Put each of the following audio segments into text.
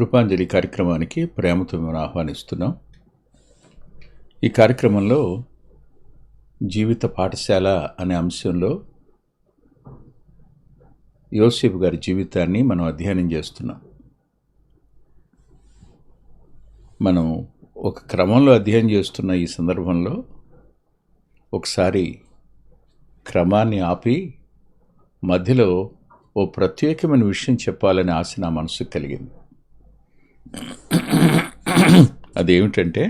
కృపాంజలి కార్యక్రమానికి ప్రేమతో మేము ఆహ్వానిస్తున్నాం. ఈ కార్యక్రమంలో జీవిత పాఠశాల అనే అంశంలో యోసేపు గారి జీవితాన్ని మనం అధ్యయనం చేస్తున్నాం. మనం ఒక క్రమంలో అధ్యయనం చేస్తున్న ఈ సందర్భంలో ఒకసారి క్రమాన్ని ఆపి మధ్యలో ఓ ప్రత్యేకమైన విషయం చెప్పాలనే ఆశ నా మనసుకు కలిగింది. అదేమిటంటే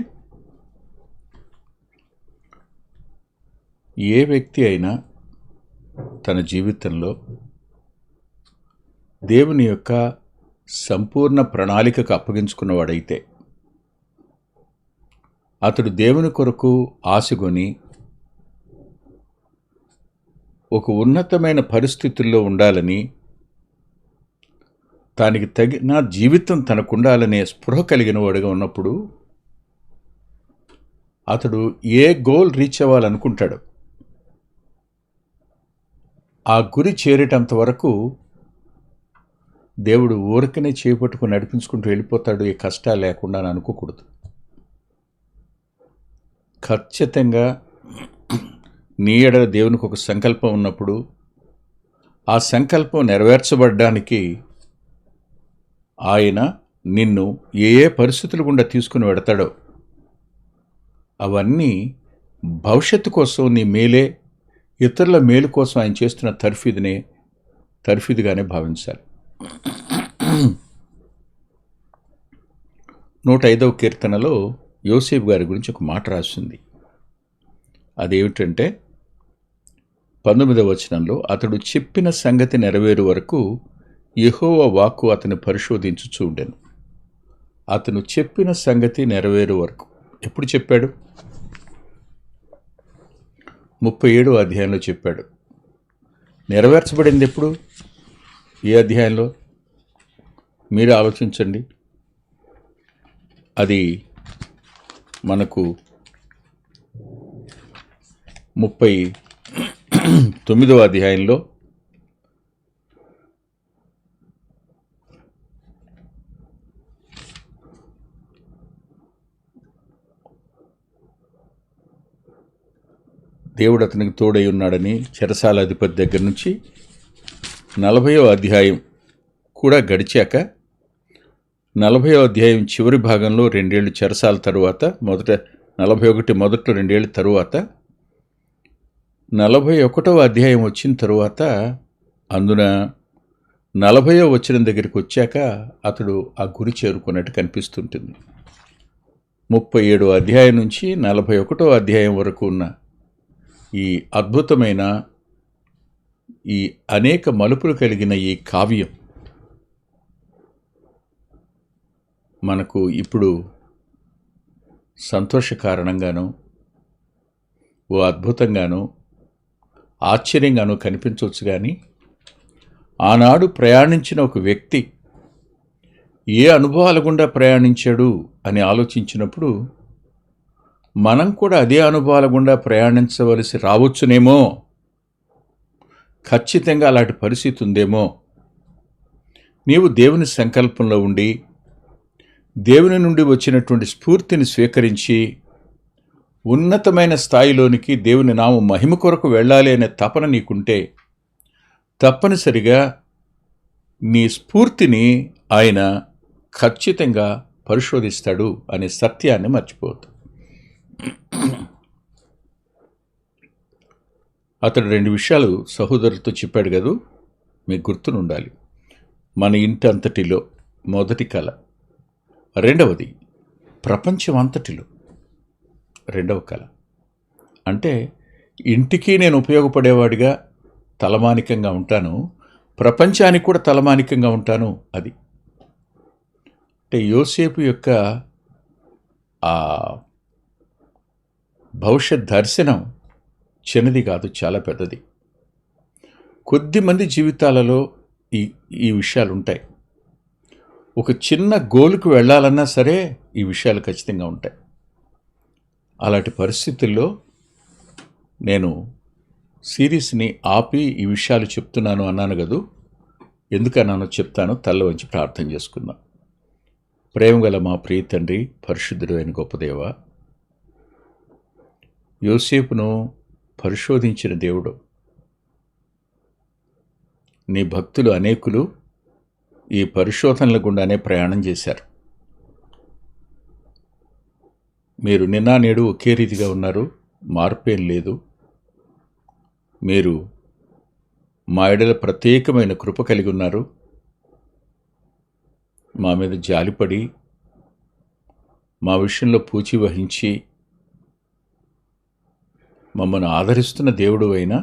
ఏ వ్యక్తి అయినా తన జీవితంలో దేవుని యొక్క సంపూర్ణ ప్రణాళికకు అప్పగించుకున్నవాడైతే అతడు దేవుని కొరకు ఆశగొని ఒక ఉన్నతమైన పరిస్థితుల్లో ఉండాలని దానికి తగిన జీవితం తనకుండాలనే స్పృహ కలిగిన వాడుగా ఉన్నప్పుడు అతడు ఏ గోల్ రీచ్ అవ్వాలనుకుంటాడు? ఆ గురి చేరేటంత వరకు దేవుడు ఊరికనే చేపట్టుకుని నడిపించుకుంటూ వెళ్ళిపోతాడు. ఏ కష్టాలు లేకుండా అని అనుకోకూడదు. ఖచ్చితంగా నీ దేవునికి ఒక సంకల్పం ఉన్నప్పుడు ఆ సంకల్పం నెరవేర్చబడడానికి ఆయన నిన్ను ఏ ఏ పరిస్థితులు గుండా తీసుకుని వెడతాడో అవన్నీ భవిష్యత్తు కోసం నీ మేలే ఇతరుల మేలు కోసం ఆయన చేస్తున్న తర్ఫీదునే తర్ఫీదుగానే భావించాలి. నూట ఐదవ కీర్తనలో యోసేఫ్ గారి గురించి ఒక మాట రాసింది. అదేమిటంటే పంతొమ్మిదవ వచనంలో అతడు చెప్పిన సంగతి నెరవేరు వరకు యహోవ వాక్కు అతను పరిశోధించుచూ ఉండెను. అతను చెప్పిన సంగతి నెరవేరు వరకు. ఎప్పుడు చెప్పాడు? ముప్పై ఏడు అధ్యాయంలో చెప్పాడు. నెరవేర్చబడింది ఎప్పుడు ఏ అధ్యాయంలో? మీరు ఆలోచించండి. అది మనకు ముప్పై తొమ్మిదవ అధ్యాయంలో దేవుడు అతనికి తోడై ఉన్నాడని చెరసాల అధిపతి దగ్గర నుంచి నలభయో అధ్యాయం కూడా గడిచాక నలభయో అధ్యాయం చివరి భాగంలో రెండేళ్ళు చెరసాల తరువాత మొదట నలభై ఒకటి మొదట్లో రెండేళ్ళ తరువాత నలభై ఒకటవ అధ్యాయం వచ్చిన తరువాత అందున నలభయో వచ్చిన దగ్గరికి వచ్చాక అతడు ఆ గురి చేరుకున్నట్టు కనిపిస్తుంటుంది. ముప్పై ఏడు అధ్యాయం నుంచి నలభై ఒకటో అధ్యాయం వరకు ఉన్న ఈ అద్భుతమైన ఈ అనేక మలుపులు కలిగిన ఈ కావ్యం మనకు ఇప్పుడు సంతోషకారణంగాను ఓ అద్భుతంగాను ఆశ్చర్యంగాను కనిపించవచ్చు కానీ ఆనాడు ప్రయాణించిన ఒక వ్యక్తి ఏ అనుభవాల గుండా ప్రయాణించాడు అని ఆలోచించినప్పుడు మనం కూడా అదే అనుభవాల గుండా ప్రయాణించవలసి రావచ్చునేమో? ఖచ్చితంగా అలాంటి పరిస్థితి ఉందేమో? నీవు దేవుని సంకల్పంలో ఉండి దేవుని నుండి వచ్చినటువంటి స్ఫూర్తిని స్వీకరించి ఉన్నతమైన స్థాయిలోనికి దేవుని నామ మహిమ కొరకు వెళ్ళాలి అనే తపన నీకుంటే తప్పనిసరిగా నీ స్ఫూర్తిని ఆయన ఖచ్చితంగా పరిశోధిస్తాడు అనే సత్యాన్ని మర్చిపోవద్దు. అతడు రెండు విషయాలు సహోదరులతో చెప్పాడు కదూ? మీకు గుర్తునుండాలి మన ఇంటి అంతటిలో మొదటి కళ. రెండవది ప్రపంచం అంతటిలో రెండవ కళ. అంటే ఇంటికి నేను ఉపయోగపడేవాడిగా తలమానికంగా ఉంటాను ప్రపంచానికి కూడా తలమానికంగా ఉంటాను అది. అంటే యోసేపు యొక్క ఆ భవిష్యత్ దర్శనం చిన్నది కాదు చాలా పెద్దది. కొద్దిమంది జీవితాలలో ఈ ఈ విషయాలు ఉంటాయి. ఒక చిన్న గోలుకు వెళ్ళాలన్నా సరే ఈ విషయాలు ఖచ్చితంగా ఉంటాయి. అలాంటి పరిస్థితుల్లో నేను సిరీస్ని ఆపి ఈ విషయాలు చెప్తున్నాను అన్నాను కదూ ఎందుకన్నానో చెప్తాను తల్ల వంచి ప్రార్థన చేసుకుందాం. ప్రేమగల మా ప్రియ తండ్రి పరిశుద్ధుడు అయిన గొప్పదేవ యోసేపును పరిశోధించిన దేవుడు. నీ భక్తులు అనేకులు ఈ పరిశోధనల గుండానే ప్రయాణం చేశారు. మీరు నిన్న నేడు ఒకే రీతిగా ఉన్నారు మార్పేం లేదు. మీరు మా ఎడల ప్రత్యేకమైన కృప కలిగి ఉన్నారు. మా మీద జాలిపడి మా విషయంలో పూచి వహించి మమ్మల్ని ఆదరిస్తున్న దేవుడు అయినా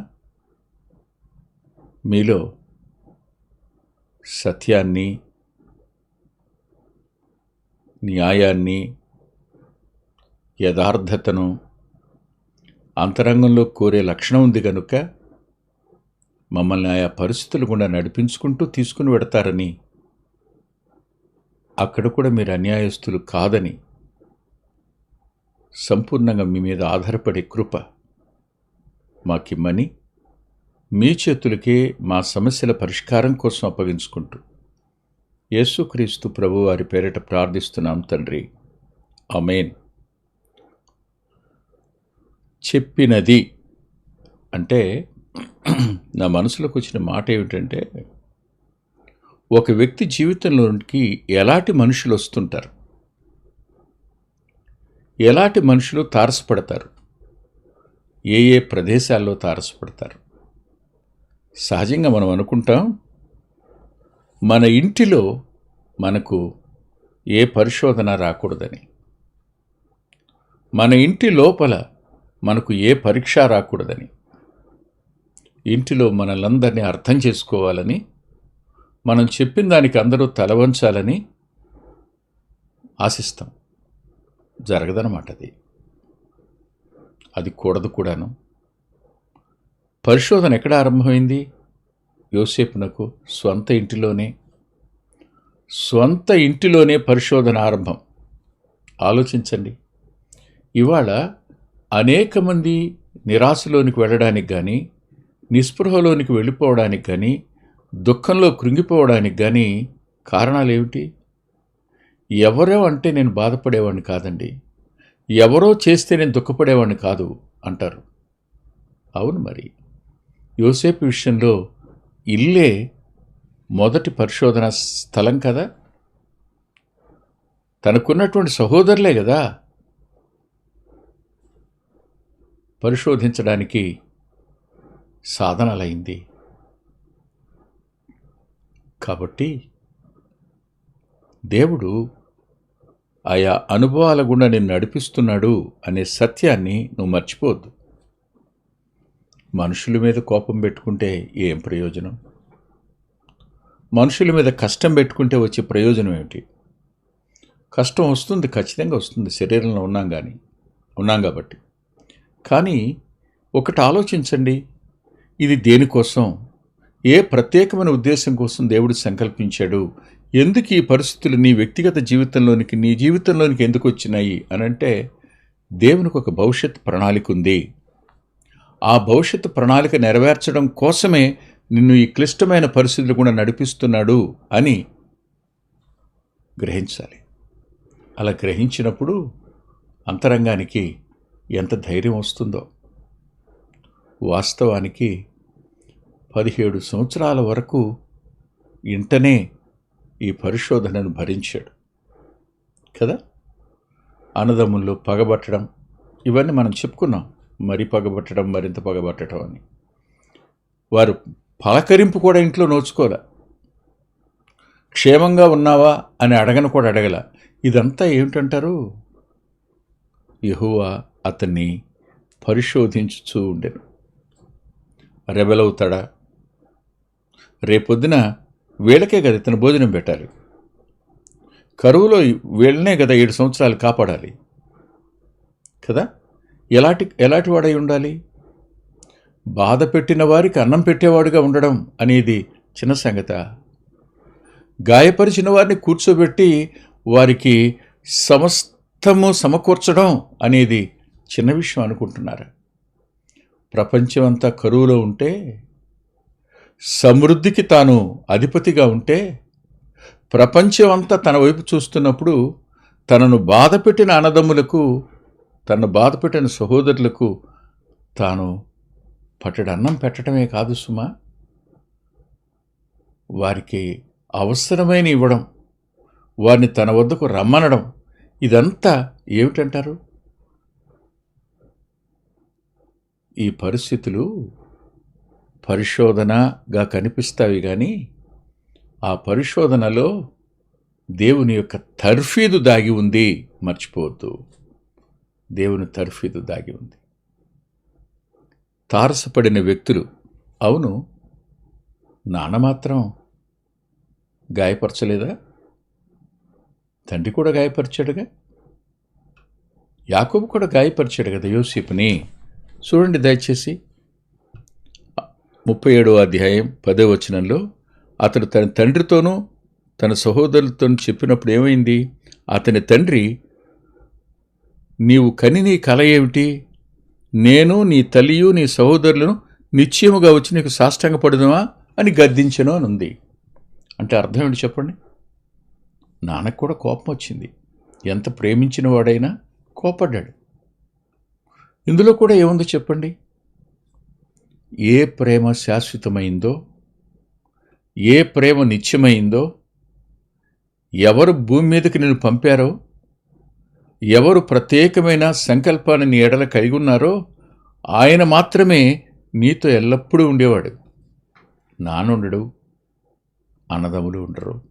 మీలో సత్యాన్ని న్యాయాన్ని యథార్థతను అంతరంగంలో కోరే లక్షణం ఉంది కనుక మమ్మల్ని ఆయా పరిస్థితులు గుండా నడిపించుకుంటూ తీసుకుని పెడతారని అక్కడ కూడా మీరు అన్యాయస్తులు కాదని సంపూర్ణంగా మీ మీద ఆధారపడే కృప మాకిమ్మని మీ చేతులకే మా సమస్యల పరిష్కారం కోసం అప్పగించుకుంటూ యేసుక్రీస్తు ప్రభు వారి పేరిట ప్రార్థిస్తున్నాం తండ్రి. అమేన్ చెప్పినది అంటే నా మనసులోకి వచ్చిన మాట ఏమిటంటే ఒక వ్యక్తి జీవితంలోకి ఎలాంటి మనుషులు వస్తుంటారు? ఎలాంటి మనుషులు తారసపడతారు? ఏ ఏ ప్రదేశాల్లో తారసపడతారు? సహజంగా మనం అనుకుంటాం మన ఇంటిలో మనకు ఏ పరిశోధన రాకూడదని. మన ఇంటి లోపల మనకు ఏ పరీక్ష రాకూడదని. ఇంటిలో మనలందరినీ అర్థం చేసుకోవాలని మనం చెప్పిన దానికి అందరూ తలవంచాలని ఆశిస్తాం. జరగదనమాట అది. అది కూడదు కూడాను. పరిశోధన ఎక్కడ ఆరంభమైంది? యోసేపునకు స్వంత ఇంటిలోనే. స్వంత ఇంటిలోనే పరిశోధన ఆరంభం. ఆలోచించండి. ఇవాళ అనేక మంది నిరాశలోనికి వెళ్ళడానికి కానీ నిస్పృహలోనికి వెళ్ళిపోవడానికి కానీ దుఃఖంలో కృంగిపోవడానికి కానీ కారణాలు ఏమిటి ఎవరో అంటే నేను బాధపడేవాడిని కాదండి. ఎవరో చేస్తే నేను దుఃఖపడేవాడిని కాదు అంటారు. అవును మరి. యోసేపు విషయంలో ఇల్లే మొదటి పరిశోధన స్థలం కదా. తనకున్నటువంటి సహోదరులే కదా. పరిశోధించడానికి సాధనలైంది. కాబట్టి దేవుడు ఆయా అనుభవాల గుండా నిన్ను నడిపిస్తున్నాడు అనే సత్యాన్ని నువ్వు మర్చిపోద్దు మనుషుల మీద కోపం పెట్టుకుంటే ఏం ప్రయోజనం? మనుషుల మీద కష్టం పెట్టుకుంటే వచ్చే ప్రయోజనం ఏమిటి? కష్టం వస్తుంది ఖచ్చితంగా వస్తుంది శరీరంలో ఉన్నాం కానీ ఉన్నాం కాబట్టి. కానీ ఒకటి ఆలోచించండి ఇది దేనికోసం? ఏ ప్రత్యేకమైన ఉద్దేశం కోసం దేవుడు సంకల్పించాడు? ఎందుకు ఈ పరిస్థితులు నీ వ్యక్తిగత జీవితంలోనికి నీ జీవితంలోనికి ఎందుకు వచ్చినాయి? అని అంటే దేవునికి ఒక భవిష్యత్ ప్రణాళిక ఉంది. ఆ భవిష్యత్తు ప్రణాళిక నెరవేర్చడం కోసమే నిన్ను ఈ క్లిష్టమైన పరిస్థితులు కూడా నడిపిస్తున్నాడు అని గ్రహించాలి. అలా గ్రహించినప్పుడు అంతరంగానికి ఎంత ధైర్యం వస్తుందో. వాస్తవానికి పదిహేడు సంవత్సరాల వరకు ఇంటనే ఈ పరిశోధనను భరించాడు. కదా? అన్నదమ్ములు పగబట్టడం ఇవన్నీ మనం చెప్పుకున్నాం. మరి పగబట్టడం మరింత పగబట్టడం అని. వారు పలకరింపు కూడా ఇంట్లో నోచుకోలే. క్షేమంగా ఉన్నావా అని అడగను కూడా అడగల. ఇదంతా ఏమిటంటారు? యహువా అతన్ని పరిశోధించుతూ ఉండెను. రెబెలవుతాడా రేపొద్దున వీళ్ళకే కదా ఇతను భోజనం పెట్టాలి. కరువులో వీళ్ళనే కదా ఏడు సంవత్సరాలు కాపాడాలి. కదా? ఎలాంటి ఎలాంటి వాడై ఉండాలి? బాధ పెట్టిన వారికి అన్నం పెట్టేవాడుగా ఉండడం అనేది చిన్న సంగత. గాయపరిచిన వారిని కూర్చోబెట్టి వారికి సమస్తము సమకూర్చడం అనేది చిన్న విషయం అనుకుంటున్నారు? ప్రపంచమంతా కరువులో ఉంటే సమృద్ధికి తాను అధిపతిగా ఉంటే ప్రపంచం అంతా తన వైపు చూస్తున్నప్పుడు తనను బాధపెట్టిన అన్నదమ్ములకు తనను బాధపెట్టిన సహోదరులకు తాను పట్టడన్నం పెట్టడమే కాదు సుమా. వారికి అవసరమైన ఇవ్వడం వారిని తన వద్దకు రమ్మనడం ఇదంతా ఏమిటంటారు? ఈ పరిస్థితులు పరిశోధనగా కనిపిస్తాయి కానీ ఆ పరిశోధనలో దేవుని యొక్క తర్ఫీదు దాగి ఉంది మర్చిపోవద్దు. దేవుని తర్ఫీదు దాగి ఉంది. తారసపడిన వ్యక్తులు అవును నాన్న మాత్రం గాయపరచలేదా? తండ్రి కూడా గాయపరిచాడుగా? యాకోబు కూడా గాయపరిచాడు కదా యోసేపుని. చూడండి దయచేసి. ముప్పై ఏడో అధ్యాయం పదో వచనంలో అతడు తన తండ్రితోనూ తన సహోదరులతో చెప్పినప్పుడు ఏమైంది? అతని తండ్రి నీవు కని నీ కల ఏమిటి? నేను నీ తల్లియు నీ సహోదరులను నిశ్చయముగా వచ్చి నీకు సాష్టంగపడుదుమా? అని గద్దించను అని ఉంది. అంటే అర్థం ఏంటి చెప్పండి? నాన్నకు కూడా కోపం వచ్చింది. ఎంత ప్రేమించిన వాడైనా కోపడ్డాడు. ఇందులో కూడా ఏముందో చెప్పండి? ఏ ప్రేమ శాశ్వతమైందో ఏ ప్రేమ నిత్యమైందో ఎవరు భూమి మీదకి నేను పంపారో ఎవరు ప్రత్యేకమైన సంకల్పాన్ని నీ ఎడల కలిగి ఉన్నారో ఆయన మాత్రమే నీతో ఎల్లప్పుడూ ఉండేవాడు. నానుండడు అన్నదమ్ములు ఉండరు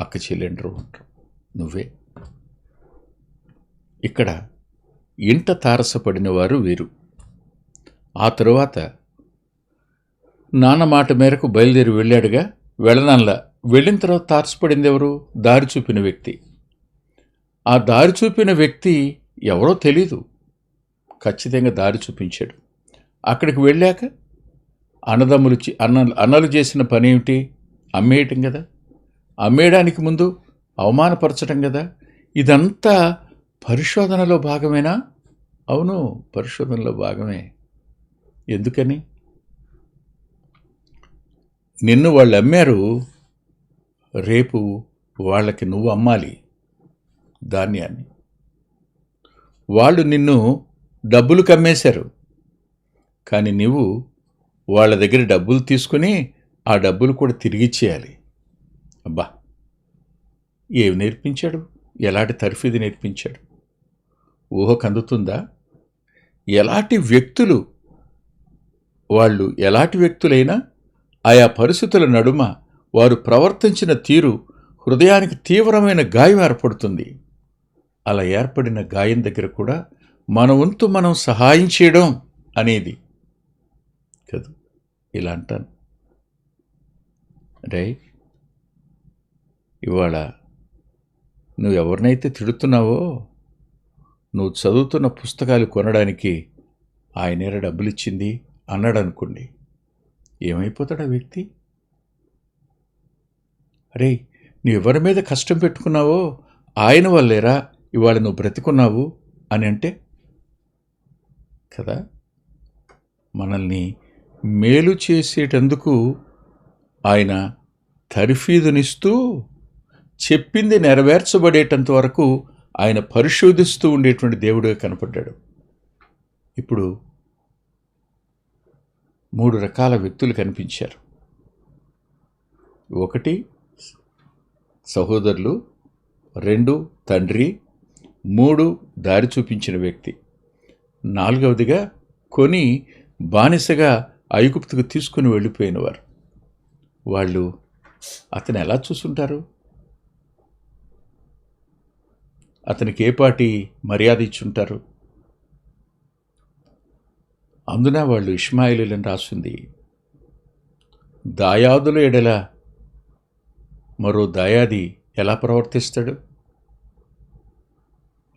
అక్క చెల్లెండరు ఉండరు నువ్వే. ఇక్కడ ఇంట తారసపడిన వారు వీరు. ఆ తరువాత నాన్న మాట మేరకు బయలుదేరి వెళ్ళాడుగా. వెళ్ళనంలా వెళ్ళిన తర్వాత తారసపడింది ఎవరు? దారి చూపిన వ్యక్తి. ఆ దారి చూపిన వ్యక్తి ఎవరో తెలీదు. ఖచ్చితంగా దారి చూపించాడు. అక్కడికి వెళ్ళాక అన్నదమ్ములు అన్న అన్నలు చేసిన పని ఏమిటి? అమ్మేయటం కదా. అమ్మేయడానికి ముందు అవమానపరచటం కదా. ఇదంతా పరిశోధనలో భాగమేనా? అవును పరిశోధనలో భాగమే. ఎందుకని? నిన్ను వాళ్ళు అమ్మారు. రేపు వాళ్ళకి నువ్వు అమ్మాలి ధాన్యాన్ని. వాళ్ళు నిన్ను డబ్బులు కమ్మేశారు. కానీ నువ్వు వాళ్ళ దగ్గర డబ్బులు తీసుకుని ఆ డబ్బులు కూడా తిరిగిచ్చేయాలి అబ్బా! ఏమి నేర్పించాడు? ఎలాంటి తరఫీది నేర్పించాడు? ఊహకు అందుతుందా ఎలాంటి వ్యక్తులు? వాళ్ళు ఎలాంటి వ్యక్తులైనా ఆయా పరిస్థితుల నడుమ వారు ప్రవర్తించిన తీరు హృదయానికి తీవ్రమైన గాయం ఏర్పడుతుంది. అలా ఏర్పడిన గాయం దగ్గర కూడా మన వంతు మనం సహాయం చేయడం అనేది కదా. ఇలా అంటాను. రే ఇవాళ నువ్వు ఎవరినైతే తిడుతున్నావో నువ్వు చదువుతున్న పుస్తకాలు కొనడానికి ఆయనేరా డబ్బులు ఇచ్చింది అన్నాడు అనుకోండి ఏమైపోతాడా వ్యక్తి? అరే నువ్వెవరి మీద కష్టం పెట్టుకున్నావో ఆయన వల్లేరా ఇవాళ నువ్వు బ్రతికున్నావు అని అంటే? కదా మనల్ని మేలు చేసేటందుకు ఆయన తర్ఫీదునిస్తూ చెప్పింది నెరవేర్చబడేటంత వరకు ఆయన పరిశోధిస్తూ ఉండేటువంటి దేవుడిగా కనపడ్డాడు. ఇప్పుడు మూడు రకాల వ్యక్తులు కనిపించారు. ఒకటి సహోదరులు రెండు తండ్రి మూడు దారి చూపించిన వ్యక్తి. నాలుగవదిగా కొని బానిసగా ఐగుప్తుకు తీసుకుని వెళ్ళిపోయినవారు. వాళ్ళు అతను ఎలా చూసుంటారు? అతనికి ఏ పాటి మర్యాద ఇచ్చుంటారు? అందున వాళ్ళు ఇష్మాయిలులని రాసింది దాయాదులు ఎడల మరో దాయాది ఎలా ప్రవర్తిస్తాడు?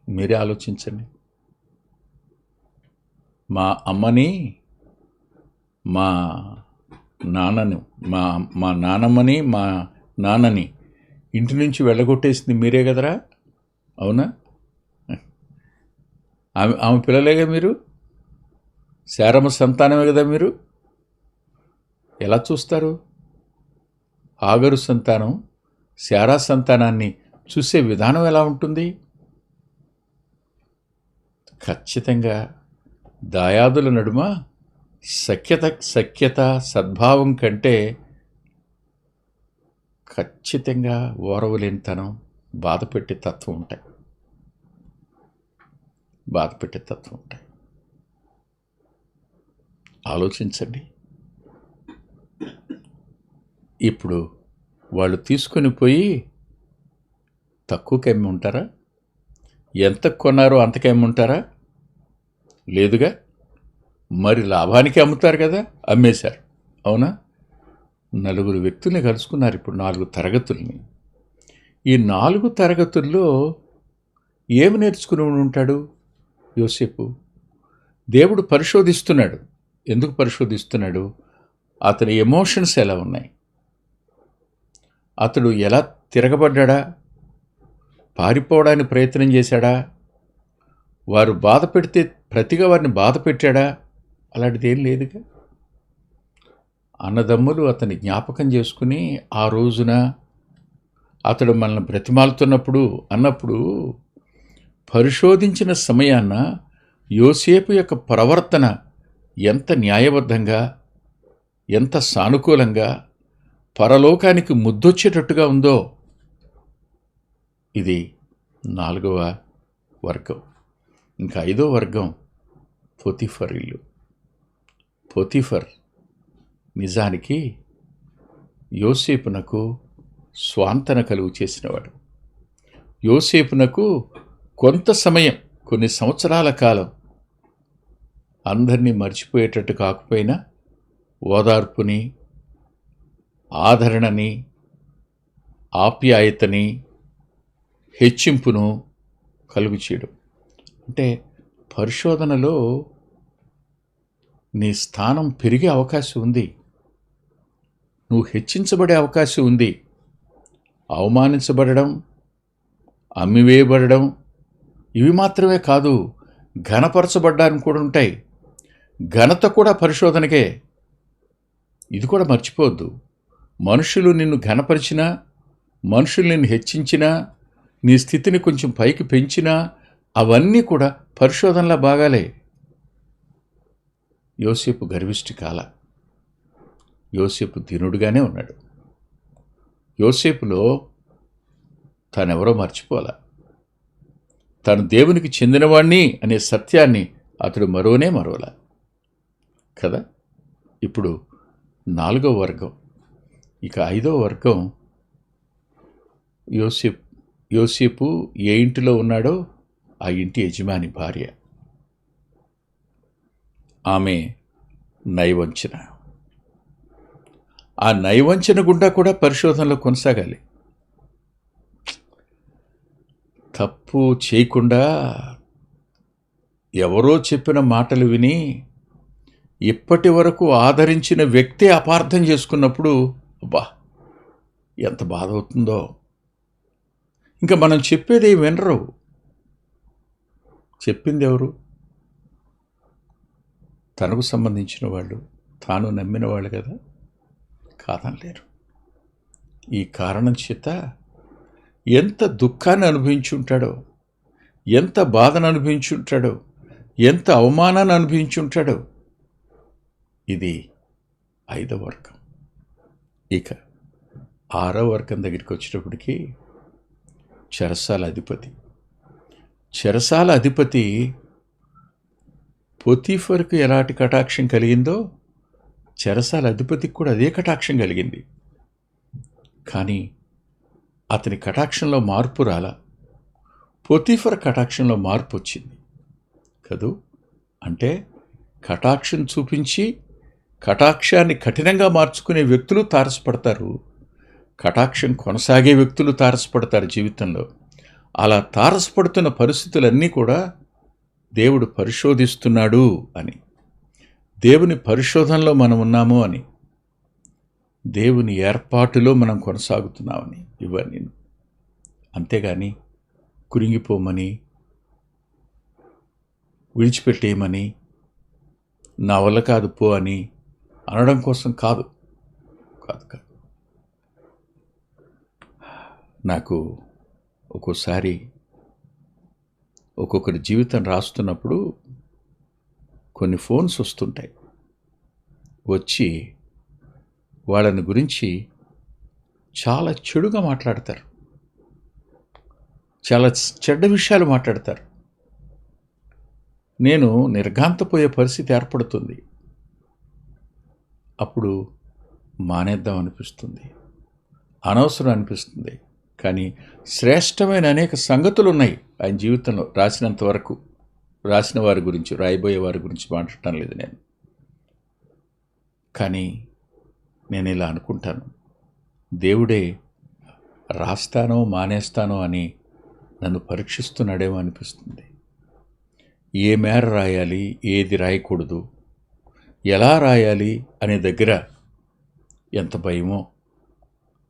మీరే ఆలోచించండి. మా అమ్మని మా నాన్నను మా మా నానమ్మని మా నాన్నని ఇంటి నుంచి వెళ్ళగొట్టేసింది మీరే కదరా? అవునా? ఆమె ఆమె పిల్లలేగా మీరు? శారమ సంతానమే కదా మీరు? ఎలా చూస్తారు? ఆగరు సంతానం శారా సంతానాన్ని చూసే విధానం ఎలా ఉంటుంది? ఖచ్చితంగా దాయాదుల నడుమ సఖ్యత సఖ్యత సద్భావం కంటే ఖచ్చితంగా ఓరవలేనితనం బాధపెట్టే తత్వం ఉంటాయి. బాధపెట్టే తత్వం ఉంటాయి. ఆలోచించండి. ఇప్పుడు వాళ్ళు తీసుకొని పోయి తక్కువకి అమ్మి ఉంటారా? ఎంత కొన్నారో అంతకి అమ్మి ఉంటారా? లేదుగా? మరి లాభానికి అమ్ముతారు కదా? అమ్మేశారు. అవునా? నలుగురు వ్యక్తుల్ని కలుసుకున్నారు ఇప్పుడు నాలుగు తరగతుల్ని. ఈ నాలుగు తరగతుల్లో ఏమి నేర్చుకుని ఉంటాడు యోసేపు? దేవుడు పరిశోధిస్తున్నాడు. ఎందుకు పరిశోధిస్తున్నాడు? అతని ఎమోషన్స్ ఎలా ఉన్నాయి? అతడు ఎలా తిరగబడ్డా పారిపోవడానికి ప్రయత్నం చేశాడా? వారు బాధ పెడితే ప్రతిగా వారిని బాధ పెట్టాడా? అలాంటిది ఏం లేదుగా. అన్నదమ్ములు అతని జ్ఞాపకం చేసుకుని ఆ రోజున అతడు మనల్ని బ్రతిమాలుతున్నప్పుడు అన్నప్పుడు పరిశోధించిన సమయాన యోసేపు యొక్క ప్రవర్తన ఎంత న్యాయబద్ధంగా ఎంత సానుకూలంగా పరలోకానికి ముద్దొచ్చేటట్టుగా ఉందో ఇది నాలుగవ వర్గం. ఇంకా ఐదో వర్గం పొతిఫర్ ఇల్లు. పొతిఫర్ నిజానికి యోసేపునకు స్వాంతన కలుగు చేసినవాడు. యోసేపునకు కొంత సమయం కొన్ని సంవత్సరాల కాలం అందరినీ మర్చిపోయేటట్టు కాకపోయినా ఓదార్పుని ఆదరణని ఆప్యాయతని హెచ్చింపును కలుగు చేయడం. అంటే పరిశోధనలో నీ స్థానం పెరిగే అవకాశం ఉంది. నువ్వు హెచ్చించబడే అవకాశం ఉంది. అవమానించబడడం అమ్మివేయబడడం ఇవి మాత్రమే కాదు ఘనపరచబడ్డానికి కూడా ఉంటాయి. ఘనత కూడా పరిశోధనకే. ఇది కూడా మర్చిపోవద్దు. మనుషులు నిన్ను ఘనపరిచినా మనుషులు నిన్ను హెచ్చించినా నీ స్థితిని కొంచెం పైకి పెంచినా అవన్నీ కూడా పరిశోధనలా బాగాలే యోసేపు గర్విష్టి కాల. యోసేపు దీనుడుగానే ఉన్నాడు. యోసేపులో తానెవరో మర్చిపోలా తాను దేవునికి చెందినవాణ్ణి అనే సత్యాన్ని అతడు మరోనే మరోలా కదా ఇప్పుడు నాలుగో వర్గం. ఇక ఐదో వర్గం యోసేపు యోసేపు ఏ ఇంటిలో ఉన్నాడో ఆ ఇంటి యజమాని భార్య. ఆమె నైవంచన. ఆ నైవంచన గుండా కూడా పరిశోధనలో కొనసాగాలి. తప్పు చేయకుండా ఎవరో చెప్పిన మాటలు విని ఇప్పటి వరకు ఆదరించిన వ్యక్తి అపార్థం చేసుకున్నప్పుడు అబ్బా ఎంత బాధ అవుతుందో ఇంకా మనం చెప్పేది వినరు. చెప్పింది ఎవరు? తనకు సంబంధించిన వాళ్ళు. తాను నమ్మిన వాళ్ళు కదా? కాదనలేరు. ఈ కారణం చేత ఎంత దుఃఖాన్ని అనుభవించుంటాడో ఎంత బాధను అనుభవించుంటాడో ఎంత అవమానాన్ని అనుభవించుంటాడో ఇది ఐదవ వర్గం. ఇక ఆరవ వర్గం దగ్గరికి వచ్చేటప్పటికి చెరసాల అధిపతి. చెరసాల అధిపతి పొతీఫర్కు ఎలాంటి కటాక్షం కలిగిందో చెరసాల అధిపతికి కూడా అదే కటాక్షం కలిగింది. కానీ అతని కటాక్షంలో మార్పు రాలా. పొతీఫర్ కటాక్షంలో మార్పు వచ్చింది. కదూ? అంటే కటాక్షం చూపించి కటాక్షాన్ని కఠినంగా మార్చుకునే వ్యక్తులు తారసపడతారు. కటాక్షం కొనసాగే వ్యక్తులు తారసపడతారు జీవితంలో. అలా తారసపడుతున్న పరిస్థితులన్నీ కూడా దేవుడు పరిశోధిస్తున్నాడు అని. దేవుని పరిశోధనలో మనం ఉన్నాము అని. దేవుని ఏర్పాటులో మనం కొనసాగుతున్నామని ఇవన్నీ అంతేగాని కురింగిపోమని విడిచిపెట్టేయమని నా వల్ల కాదు పో అని అనడం కోసం కాదు. కాదు కాదు. నాకు ఒక్కోసారి ఒక్కొక్కరి జీవితం రాస్తున్నప్పుడు కొన్ని ఫోన్స్ వస్తుంటాయి. వచ్చి వాళ్ళని గురించి చాలా చెడుగా మాట్లాడతారు. చాలా చెడ్డ విషయాలు మాట్లాడతారు. నేను నిర్ఘాంతపోయే పరిస్థితి ఏర్పడుతుంది. అప్పుడు మానేద్దాం అనిపిస్తుంది. అనవసరం అనిపిస్తుంది. కానీ శ్రేష్టమైన అనేక సంగతులు ఉన్నాయి ఆయన జీవితంలో రాసినంత వరకు. రాసిన వారి గురించి రాయబోయే వారి గురించి మాట్లాడటం లేదు నేను. కానీ నేను ఇలా అనుకుంటాను. దేవుడే రాస్తానో మానేస్తానో అని నన్ను పరీక్షిస్తున్నాడేమో అనిపిస్తుంది. ఏ మేర రాయాలి ఏది రాయకూడదు ఎలా రాయాలి అనే దగ్గర ఎంత భయమో.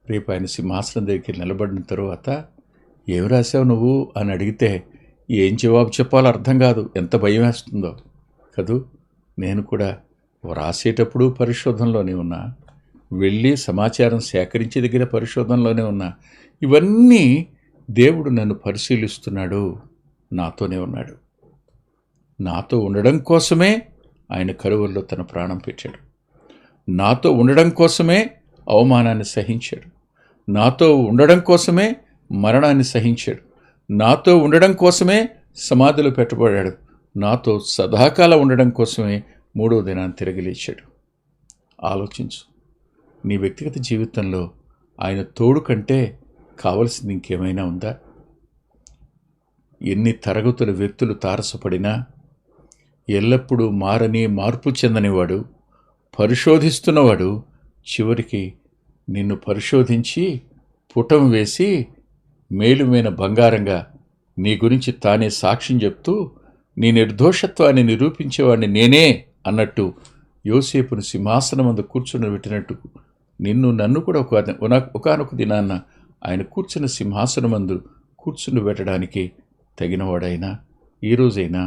రేపు ఆయన సింహాసనం దగ్గరికి నిలబడిన తరువాత ఏం రాసావు నువ్వు? అని అడిగితే ఏం జవాబు చెప్పాలో అర్థం కాదు. ఎంత భయం వేస్తుందో. కదూ నేను కూడా వ్రాసేటప్పుడు పరిశోధనలోనే ఉన్నా. వెళ్ళి సమాచారం సేకరించే దగ్గర పరిశోధనలోనే ఉన్నా. ఇవన్నీ దేవుడు నన్ను పరిశీలిస్తున్నాడు. నాతోనే ఉన్నాడు. నాతో ఉండడం కోసమే ఆయన కరువుల్లో తన ప్రాణం పెట్టాడు. నాతో ఉండడం కోసమే అవమానాన్ని సహించాడు. నాతో ఉండడం కోసమే మరణాన్ని సహించాడు. నాతో ఉండడం కోసమే సమాధిలో పెట్టబడాడు. నాతో సదాకాలం ఉండడం కోసమే మూడో దినాన్ని తిరిగి లేచాడు. ఆలోచించు. నీ వ్యక్తిగత జీవితంలో ఆయన తోడు కంటే కావలసింది ఇంకేమైనా ఉందా? ఎన్ని తరగతుల వ్యక్తులు తారసపడినా ఎల్లప్పుడూ మారని మార్పు చెందనివాడు పరిశోధిస్తున్నవాడు చివరికి నిన్ను పరిశోధించి పుటం వేసి మేలుమైన బంగారంగా నీ గురించి తానే సాక్ష్యం చెప్తూ నీ నిర్దోషత్వాన్ని నిరూపించేవాడిని నేనే అన్నట్టు యోసేపును సింహాసనమందు కూర్చుని పెట్టినట్టు నిన్ను నన్ను కూడా ఒక ఒకనొక దినాన్న ఆయన కూర్చున్న సింహాసనం మందు కూర్చుని పెట్టడానికి తగినవాడైనా ఈరోజైనా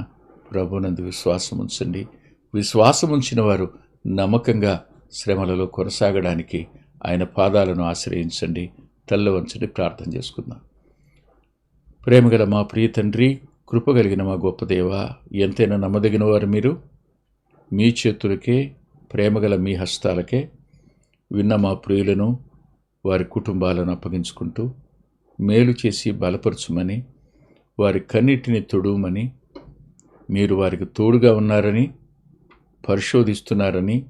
ప్రభునందు విశ్వాసం ఉంచండి. విశ్వాసం ఉంచిన వారు నమ్మకంగా శ్రమలలో కొనసాగడానికి ఆయన పాదాలను ఆశ్రయించండి. తెల్లవంచండి ప్రార్థన చేసుకుందాం. ప్రేమగల మా ప్రియ తండ్రి కృపగలిగిన మా గొప్ప దేవ ఎంతైనా నమ్మదగిన వారు మీరు. మీ చేతులకే ప్రేమగల మీ హస్తాలకే విన్న మా ప్రియులను వారి కుటుంబాలను అప్పగించుకుంటూ మేలు చేసి బలపరచుమని వారి కన్నిటిని తొడుమని మీరు వారికి తోడుగా ఉన్నారని పరిశోధిస్తున్నారని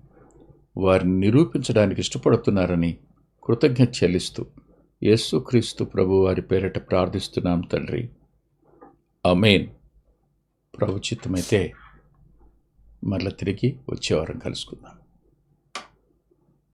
వారిని నిరూపించడానికి ఇష్టపడుతున్నారని కృతజ్ఞత చెల్లిస్తూ యేసుక్రీస్తు ప్రభు వారి పేరిట ప్రార్థిస్తున్నాం తండ్రి. అమేన్ ప్రభుచితమైతే మరల తిరిగి వచ్చేవారం కలుసుకుందాం.